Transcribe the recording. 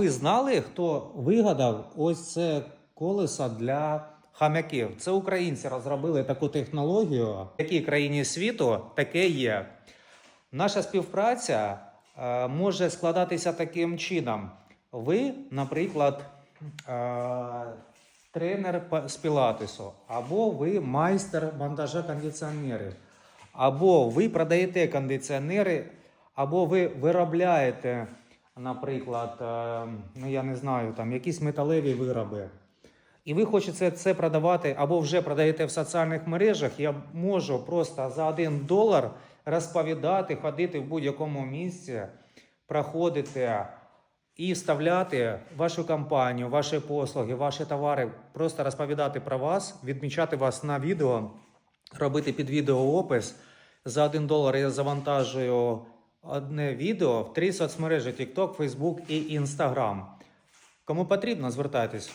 Ви знали, хто вигадав ось це колесо для хам'яків? Це українці розробили таку технологію. В якій країні світу таке є. Наша співпраця е, може складатися таким чином. Ви, наприклад, е, тренер з пілатесу, або ви майстер монтажа кондиціонерів, або ви продаєте кондиціонери, або ви виробляєте, наприклад, е, ну я не знаю, там якісь металеві вироби. І ви хочете це продавати або вже продаєте в соціальних мережах, я можу просто за один долар розповідати, ходити в будь-якому місці, проходити і вставляти вашу компанію, ваші послуги, ваші товари, просто розповідати про вас, відмічати вас на відео, робити під відео опис. За один долар я завантажую одне відео в три соцмережі: TikTok, Facebook і Instagram. Кому потрібно, звертайтесь.